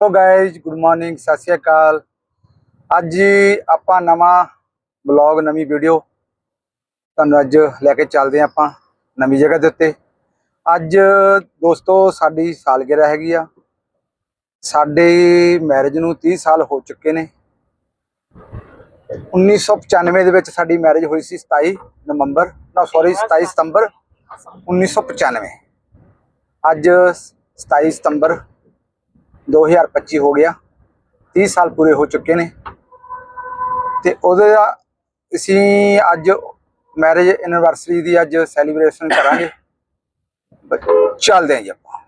Hello guys good morning ਸਤਿ ਸ਼੍ਰੀ ਅਕਾਲ। ਅੱਜ ਆਪਾਂ ਨਵਾਂ ਬਲੌਗ ਨਵੀਂ ਵੀਡੀਓ ਤੁਹਾਨੂੰ ਅੱਜ ਲੈ ਕੇ ਚੱਲਦੇ ਹਾਂ ਆਪਾਂ ਨਵੀਂ ਜਗ੍ਹਾ ਦੇ ਉੱਤੇ। ਅੱਜ ਦੋਸਤੋ, ਸਾਡੀ ਸਾਲਗਿਰਾ ਹੈਗੀ ਆ। ਸਾਡੇ ਮੈਰਿਜ ਨੂੰ 30 ਸਾਲ ਹੋ ਚੁੱਕੇ ਨੇ। 1995 ਦੇ ਵਿੱਚ ਸਾਡੀ ਮੈਰਿਜ ਹੋਈ ਸੀ 27 ਨਵੰਬਰ, ਨਾ ਸੌਰੀ 27 ਸਤੰਬਰ 1995 ਅੱਜ 27 ਸਤੰਬਰ 2025 ਹੋ ਗਿਆ। 30 ਸਾਲ ਪੂਰੇ ਹੋ ਚੁੱਕੇ ਨੇ। ਤੇ ਉਹਦੇ ਦਾ ਅਸੀਂ ਅੱਜ ਮੈਰਿਜ ਐਨੀਵਰਸਰੀ ਦੀ ਅੱਜ ਸੈਲੀਬ੍ਰੇਸ਼ਨ ਕਰਾਂਗੇ। ਚੱਲਦੇ ਹਾਂ ਜੀ ਆਪਾਂ।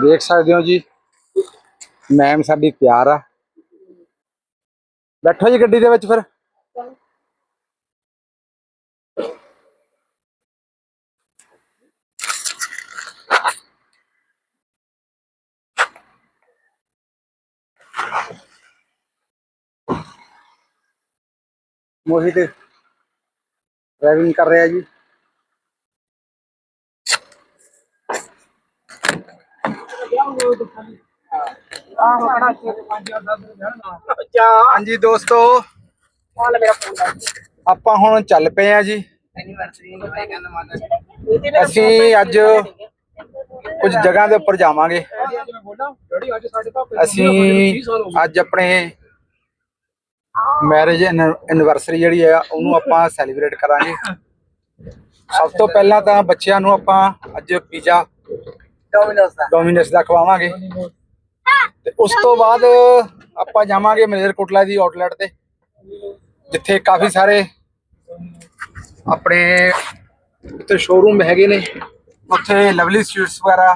ਦੇਖ ਸਕਦੇ ਹੋ ਜੀ। ਮੈਮ ਸਾਡੀ ਤਿਆਰ ਆ। ਬੈਠੋ ਜੀ ਗੱਡੀ ਦੇ ਵਿੱਚ ਫਿਰ। ਮੋਹਿਤ ਡਰਾਈਵਿੰਗ ਕਰ ਰਿਹਾ ਜੀ। ਹਾਂਜੀ ਦੋਸਤੋ ਆਪਾਂ ਹੁਣ ਚੱਲ ਪਏ ਆ ਜੀ। ਅਸੀਂ ਅੱਜ ਕੁਝ ਜਗ੍ਹਾ ਦੇ ਉੱਪਰ ਜਾਵਾਂਗੇ। ਅਸੀਂ ਅੱਜ ਆਪਣੇ ਮੈਰਿਜ ਐਨਵਰਸਰੀ ਜਿਹੜੀ ਹੈ ਉਹਨੂੰ ਆਪਾਂ ਸੈਲੀਬ੍ਰੇਟ ਕਰਾਂਗੇ। ਸਭ ਤੋਂ ਪਹਿਲਾਂ ਤਾਂ ਬੱਚਿਆਂ ਨੂੰ ਆਪਾਂ ਅੱਜ ਪੀਜ਼ਾ ਡੋਮਿਨੋਸ ਦਾ। ਡੋਮਿਨੋਸ ਦਾ ਖਵਾਵਾਂਗੇ। ਤੇ ਉਸ ਤੋਂ ਬਾਅਦ ਆਪਾਂ ਜਾਵਾਂਗੇ ਮਲੇਰਕੋਟਲਾ ਦੀ ਆਊਟਲੈਟ ਤੇ ਜਿੱਥੇ ਕਾਫੀ ਸਾਰੇ ਆਪਣੇ ਉੱਥੇ ਸ਼ੋਰੂਮ ਹੈਗੇ ਨੇ। ਉੱਥੇ ਲਵਲੀ ਸਵੀਟਸ ਵਗੈਰਾ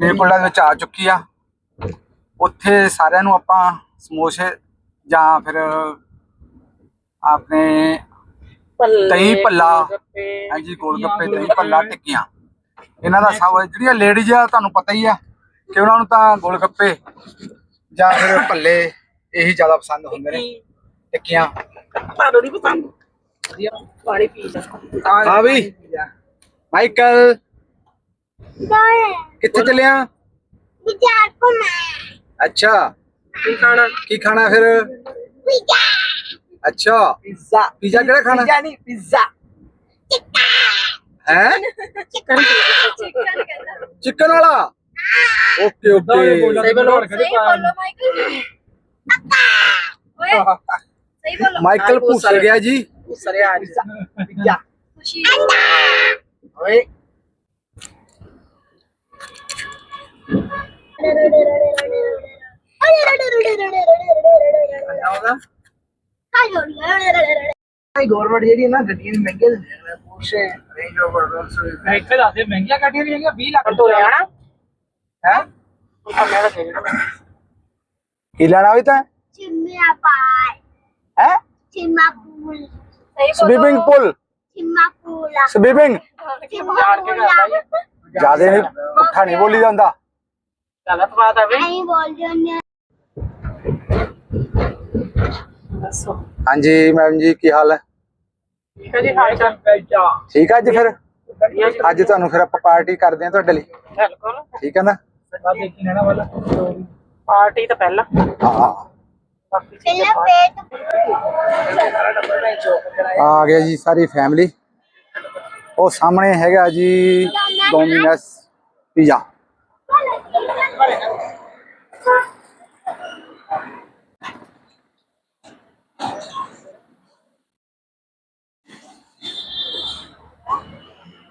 ਮਲੇਰਕੋਟਲਾ ਦੇ ਵਿੱਚ ਆ ਚੁੱਕੀ ਆ। ਉੱਥੇ ਸਾਰਿਆਂ ਨੂੰ ਆਪਾਂ ਸਮੋਸੇ ਜਾਂ ਫਿਰ ਆਪਣੇ ਦਹੀਂ ਭੱਲਾ ਹਾਂਜੀ ਗੋਲ ਗੱਪੇ ਦਹੀਂ ਭੱਲਾ ਟਿੱਕੀਆਂ। ਇਹਨਾਂ ਦਾ ਸਭ ਜਿਹੜੀਆਂ ਲੇਡੀਜ਼ ਆ ਤੁਹਾਨੂੰ ਪਤਾ ਹੀ ਆ ਕਿ ਉਹਨਾਂ ਨੂੰ ਤਾਂ ਗੋਲ ਗੱਪੇ ਜਾਂ ਫਿਰ ਭੱਲੇ ਇਹੀ ਜ਼ਿਆਦਾ ਪਸੰਦ ਹੁੰਦੇ ਨੇ। ਟਿੱਕੀਆਂ। ਤੁਹਾਨੂੰ ਨਹੀਂ ਪਸੰਦ? ਵਧੀਆ ਪਾਣੀ ਪੀ ਜਾ ਹਾਂ ਵੀ। ਮਾਈਕਲ ਕਿੱਥੇ ਚੱਲਿਆ ਵਿਚਾਰ ਕੋ ਮੈਂ ਅੱਛਾ। ਕੀ ਖਾਣਾ ਕੀ ਖਾਣਾ ਫਿਰ ਅੱਛਾ ਪੀਜ਼ਾ ਪੀਜ਼ਾ ਕਿਹੜਾ ਖਾਣਾ ਪੀਜ਼ਾ ਨਹੀਂ ਪੀਜ਼ਾ ਹੈ ਚਿਕਨ ਚਿਕਨ ਵਾਲਾ ਓਕੇ ਓਕੇ ਸਹੀ ਬੋਲੋ ਸਹੀ ਬੋਲੋ ਮਾਈਕਲ ਓਏ ਸਹੀ ਬੋਲੋ ਮਾਈਕਲ ਭੁੱਸ ਗਿਆ ਜੀ ਸਰਿਆ ਪੀਜ਼ਾ ਪੀਜ਼ਾ ਖੁਸ਼ੀ ਓਏ ਆਉਂਦਾ ਭਾਈ ਗਵਰਨਮੈਂਟ ਜਿਹੜੀ ਹੈ ਨਾ ਗੱਡੀਆਂ ਵੀ ਮਹਿੰਗੀਆਂ ਦਿੰਦੇ ਨੇ ਪੋਰਸ਼ੇ ਰੇਂਜ ਓਵਰ ਰੋਲਸ ਇੱਥੇ ਦੱਸਦੇ ਮਹਿੰਗੀਆਂ ਗੱਡੀਆਂ ਨਹੀਂ ਹੈਗੀਆਂ 20 ਲੱਖ ਤੋਂ ਲੈਣਾ ਹੈ? ਮੈਂ ਦੇ ਕੀ ਲੈਣਾ ਵੀ ਤਾਂ? ਚਿੰਮਾ ਪਾਈ ਹੈ? ਚਿੰਮਾ ਪੂਲ। ਸਵੀਮਿੰਗ ਪੂਲ ਚਿੰਮਾ ਪੂਲ ਸਵੀਮਿੰਗ ਜਿਆਦੇ ਨਹੀਂ ਪੁੱਠਾ ਨਹੀਂ ਬੋਲੀ ਜਾਂਦਾ। ਗਲਤ ਬਾਤ ਹੈ ਬਈ ਨਹੀਂ ਬੋਲ ਜੰਨੇ ਦੱਸੋ। ਹਾਂਜੀ ਮੈਮ ਜੀ ਕੀ ਹਾਲ ਹੈ? ਠੀਕ ਹੈ ਜੀ ਚਾਲ ਠੀਕ ਆ ਅੱਜ ਫਿਰ? ਵਧੀਆ ਜੀ। ਅੱਜ ਤੁਹਾਨੂੰ ਫਿਰ ਆਪਾਂ ਪਾਰਟੀ ਕਰਦੇ ਹਾਂ ਤੁਹਾਡੇ ਲਈ। ਬਿਲਕੁਲ। ਠੀਕ ਹੈ ਨਾ? ਬਾਅਦ ਦੇਖੀ ਲੈਣਾ ਵਾਲਾ। ਪਾਰਟੀ ਤਾਂ ਪਹਿਲਾਂ। ਹਾਂ। ਬਾਕੀ ਪਹਿਲਾਂ ਪੇਟ ਆ ਗਿਆ ਜੀ ਸਾਰੀ ਫੈਮਿਲੀ ਉਹ ਸਾਹਮਣੇ ਹੈਗਾ ਜੀ ਡੋਮਿਨਸ ਪੀਜ਼ਾ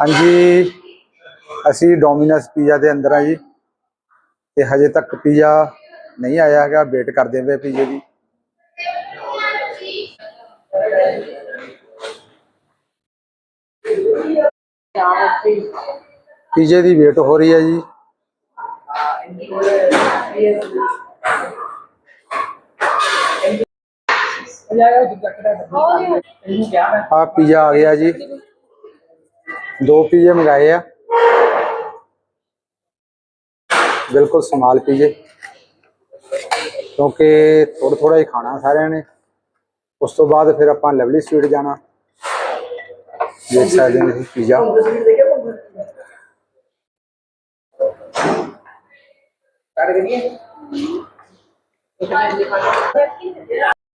ਹਾਂਜੀ। ਅਸੀਂ ਡੋਮਿਨਸ ਪੀਜ਼ਾ ਦੇ ਅੰਦਰ ਆ ਜੀ। ਤੇ ਹਜੇ ਤੱਕ ਪੀਜ਼ਾ ਨਹੀਂ ਆਇਆ ਹੈਗਾ। ਵੇਟ ਕਰਦੇ ਪਏ ਪੀਜ਼ੇ ਦੀ ਪੀਜ਼ੇ ਦੀ ਵੇਟ ਹੋ ਰਹੀ ਹੈ ਜੀ। ਆ ਪੀਜ਼ਾ ਆ ਗਿਆ ਜੀ ਦੋ ਪੀਜ਼ੇ ਮੰਗਾਏ ਆ ਬਿਲਕੁਲ ਸਮਾਲ ਪੀਜ਼ੇ ਕਿਉਂਕਿ ਥੋੜਾ ਥੋੜਾ ਹੀ ਖਾਣਾ ਸਾਰਿਆਂ ਨੇ ਉਸ ਤੋਂ ਬਾਅਦ ਫਿਰ ਆਪਾਂ ਲਵਲੀ ਸਵੀਟ ਜਾਣਾ ਦੇਖ ਸਕਦੇ ਨੇ ਪੀਜ਼ਾ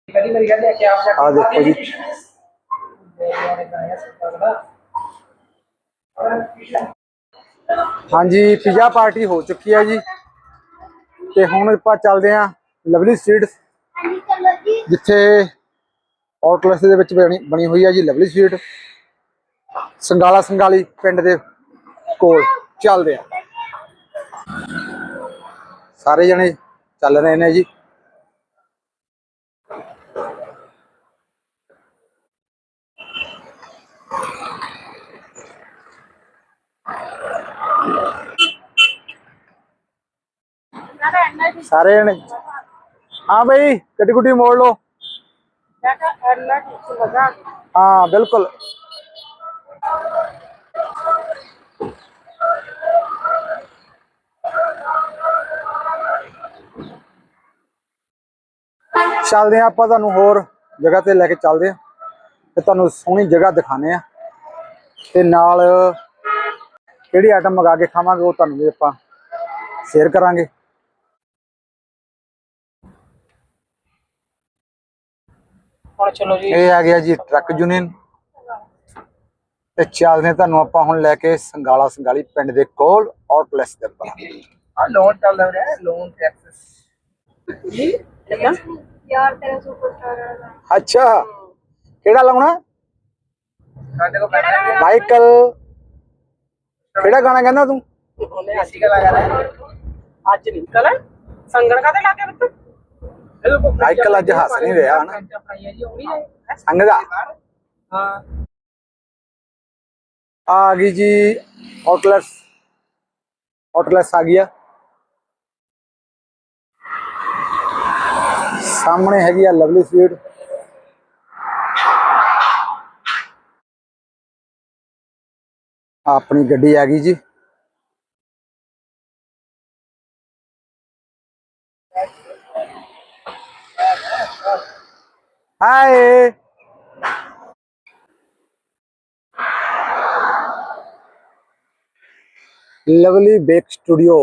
ਕੱਢ ਕਰੀਏ ਕਦੀ ਮੇਰੀ ਗੱਲ ਹੈ ਕਿ ਆਪ ਜਾ ਆ ਦੇਖੋ ਜੀ। ਹਾਂਜੀ ਪੀਜ਼ਾ ਪਾਰਟੀ ਹੋ ਚੁੱਕੀ ਹੈ ਜੀ। ਤੇ ਹੁਣ ਆਪਾਂ ਚੱਲਦੇ ਆਂ ਲਵਲੀ ਸਵੀਟ ਹਾਂਜੀ ਚਲੋ ਜੀ। ਜਿੱਥੇ ਆਊਟਲੈਟ ਦੇ ਵਿੱਚ ਬਣੀ ਬਣੀ ਹੋਈ ਹੈ ਜੀ ਲਵਲੀ ਸਵੀਟ ਸੰਗਾਲਾ ਸੰਗਾਲੀ ਪਿੰਡ ਦੇ ਕੋਲ ਚੱਲਦੇ ਆ ਸਾਰੇ ਜਣੇ ਚੱਲ ਰਹੇ ਨੇ ਜੀ। ਸਾਰੇ ਜਣੇ। ਹਾਂ ਬਈ ਗੱਡੀ ਗੁੱਡੀ ਮੋੜ ਲਓ। ਹਾਂ ਬਿਲਕੁਲ। ਚੱਲਦੇ ਆ ਆਪਾਂ ਤੁਹਾਨੂੰ ਹੋਰ ਜਗ੍ਹਾ ਤੇ ਲੈ ਕੇ ਚੱਲਦੇ ਆ ਤੇ ਤੁਹਾਨੂੰ ਸੋਹਣੀ ਜਗ੍ਹਾ ਦਿਖਾਣੇ ਆ ਤੇ ਨਾਲ ਕਿਹੜੀ ਆਈਟਮ ਮੰਗਾ ਕੇ ਖਾਵਾਂਗੇ ਉਹ ਤੁਹਾਨੂੰ ਵੀ ਆਪਾਂ ਸ਼ੇਅਰ ਕਰਾਂਗੇ। ਹੁਣ ਚਲੋ ਜੀ। ਇਹ ਆ ਗਿਆ ਜੀ ਟਰੱਕ ਯੂਨੀਅਨ। ਤੇ ਚੱਲਦੇ ਹਾਂ ਤੁਹਾਨੂੰ ਆਪਾਂ ਹੁਣ ਲੈ ਕੇ ਸੰਗਾਲਾ ਸੰਗਾਲੀ ਪਿੰਡ ਦੇ ਕੋਲ ਆਊਟਲੈਟ ਦੇ ਉੱਪਰ। ਆ ਲੋਨ ਚੱਲਦਾ ਰਿਹਾ ਲੋਨ ਟੈਕਸ ਯਾਰ ਤੇਰਾ ਸੁਪਰਸਟਾਰ ਅੱਛਾ ਕਿਹੜਾ ਲਾਉਣਾ? ਸਾਡੇ ਕੋਲ ਪੈਸਾ ਮਾਈਕਲ। ਕਿਹੜਾ ਗਾਣਾ ਕਹਿੰਦਾ ਤੂੰ? ਉਹਨੇ ਅਸੀਂ ਕਲਾ ਕਰਾ ਅੱਜ ਨਹੀਂ। ਕੱਲ ਸੰਗਣ ਕਾਤੇ ਲੱਗੇ ਬੱਤ ਮਾਈਕਲ ਅੱਜ ਹੱਸ ਨਹੀਂ ਰਿਹਾ, ਹਨਾ? ਆਪਣੀਆਂ ਜੀ ਹੋਣੀ ਹੈ ਆ ਗਈ ਜੀ ਆਊਟਲੈਟ ਆਊਟਲੈਟ ਆ ਗਿਆ ਸਾਹਮਣੇ ਹੈਗੀ ਆ ਲਵਲੀ ਸਵੀਟ ਆਪਣੀ ਗੱਡੀ ਆ ਗਈ ਜੀ। ਹਾਏ ਲਵਲੀ ਬੇਕ ਸਟੂਡੀਓ।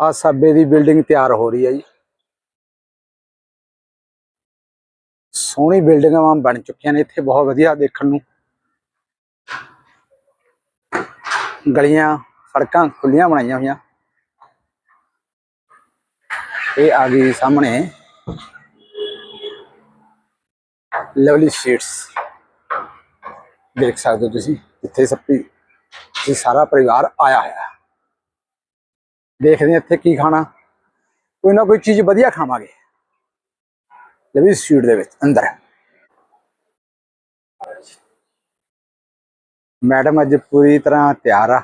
ਆ ਸਾਬੇ ਦੀ ਬਿਲਡਿੰਗ ਤਿਆਰ ਹੋ ਰਹੀ ਹੈ ਜੀ। ਸੋਹਣੀ ਬਿਲਡਿੰਗਾਂ ਬਣ ਚੁੱਕੀਆਂ ਨੇ, ਇੱਥੇ ਬਹੁਤ ਵਧੀਆ ਦੇਖਣ ਨੂੰ। ਗਲੀਆਂ, ਸੜਕਾਂ ਖੁੱਲੀਆਂ ਬਣਾਈਆਂ ਹੋਈਆਂ। ਇਹ ਆ ਗਈ ਸਾਹਮਣੇ। ਲਵਲੀ ਸ਼ੀਟਸ ਦੇਖ ਸਕਦੇ ਹੋ ਤੁਸੀਂ, ਇੱਥੇ ਸੱਪੀ ਇਹ ਸਾਰਾ ਪਰਿਵਾਰ ਆਇਆ ਹੋਇਆ। ਹੈ ਦੇਖਦੇ ਇੱਥੇ ਕੀ ਖਾਣਾ। ਕੋਈ ਨਾ ਕੋਈ ਚੀਜ਼ ਵਧੀਆ ਖਾਵਾਂਗੇ। ਲਵਲੀ ਸਵੀਟ ਦੇ ਵਿੱਚ, ਅੰਦਰ। ਮੈਡਮ ਅੱਜ ਪੂਰੀ ਤਰ੍ਹਾਂ ਤਿਆਰ ਆ।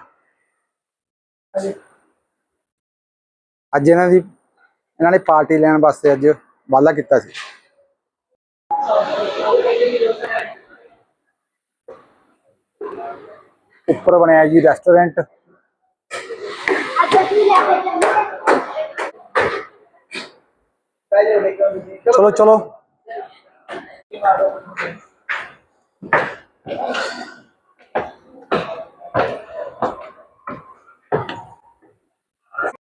ਅੱਜ ਇਹਨਾਂ ਦੀ ਇਹਨਾਂ ਨੇ ਪਾਰਟੀ ਲੈਣ ਵਾਸਤੇ ਅੱਜ ਵਾਅਦਾ ਕੀਤਾ ਸੀ। ਉੱਪਰ ਬਣਿਆ ਜੀ ਰੈਸਟੋਰੈਂਟ ਚਲੋ ਚਲੋ।